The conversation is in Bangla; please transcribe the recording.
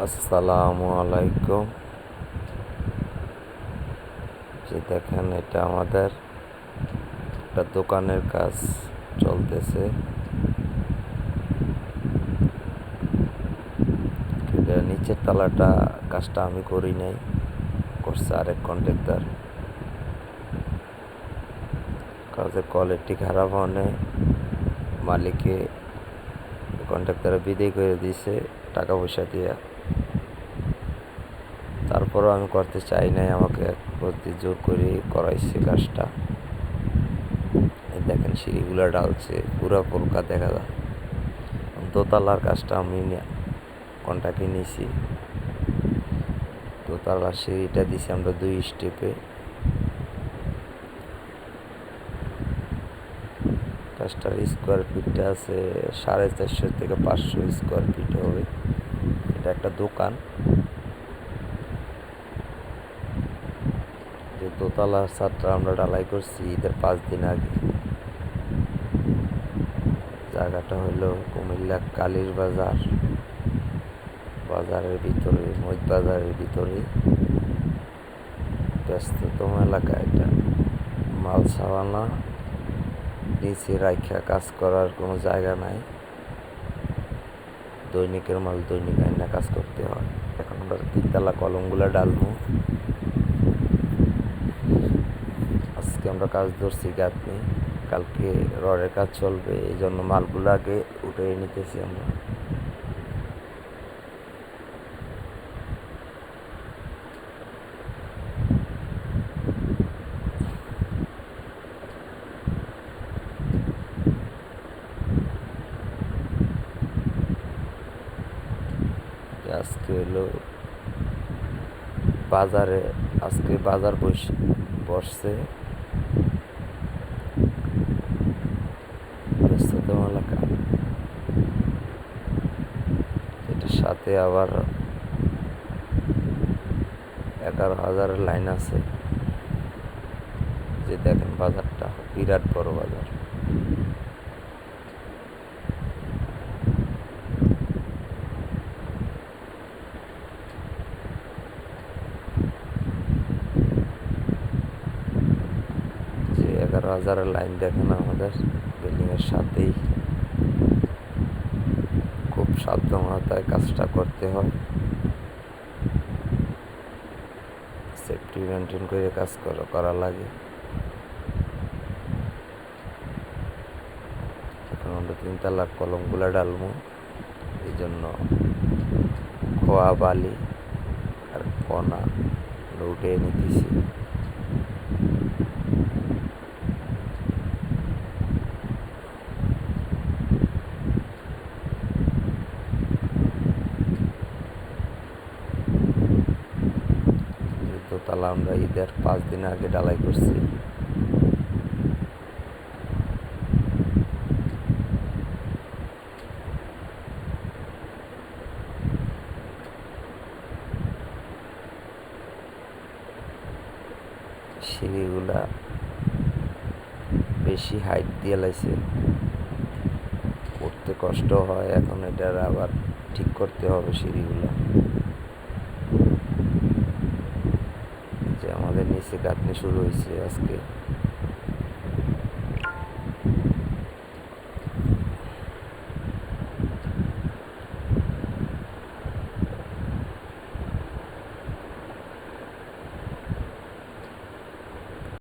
আসসালামু আলাইকুম। যে দেখেন, এটা আমাদের একটা দোকানের কাজ চলতেছে। নিচের তলাটা কাজটা আমি করি নাই, করছে আরেক কন্ট্রাক্টর কাজের কোয়ালিটি খারাপ হনে মালিকে কন্ট্রাক্টরে বিদায় করে দিয়েছে টাকা পয়সা দিয়ে। তারপরও আমি করতে চাই নাই, আমাকে প্রতি জোর করে করাইছে কাজটা। দেখেন, সিঁড়িগুলো ডালছে পুরো পোলকা দেখা যায়। দোতলার কাজটা আমি কন্টাক্টে নিয়েছি দোতলার সিঁড়িটা দিছি আমরা দুই স্টেপে। কাজটার স্কোয়ার ফিটটা আছে সাড়ে চারশো থেকে পাঁচশো স্কোয়ার ফিট হবে। এটা একটা দোকান। যে দোতলার ছাদটা আমরা ঢালাই করছি ঈদের পাঁচ দিন আগে। জায়গাটা হলো কুমিল্লা কালীর বাজার। বাজারের ভিতরে মৈত বাজারের ভিতরে। ব্যস্ততম এলাকা এটা। মাল ছাড়ানা, নিচে রাখা কাজ করার কোনো জায়গা নাই। দৈনিকের মাল দৈনিক আইনা কাজ করতে হয়। এখন আমরা তিনতলা কলমগুলো ডালবো আজকে আমরা কাজ ধরছি গাঁথনি। কালকে রডের কাজ চলবে, এই জন্য মালগুলো আগে উঠে নিতেছি আমরা। আজকে হলো বাজারে, আজকে বাজার বস, বসছে। ব্যস্ততম এলাকা। এটার সাথে আবার এগারো হাজারের লাইন আছে। যে দেখেন বাজারটা বিরাট বড় বাজার। যে এগারো হাজারের লাইন দেখেন আমাদের বিল্ডিংয়ের সাথেই। খুব সাবধানতায় কাজটা করতে হয়। সেফটি মেনটেন করে কাজ করা করা লাগে। এখন আমরা তিনতলার কলমগুলো ডালবো। এই জন্য খোয়া বালি আর কণা উঠে নিতেছি। দোতলা আমরা ঈদের পাঁচ দিন আগে ডালাই করছি। সিঁড়িগুলা বেশি হাইট দিয়ে লাইছে। উঠতে কষ্ট হয়, এখন এটার আবার ঠিক করতে হবে সিঁড়িগুলা। নিচে গাঁথনি শুরু হয়েছে আজকে।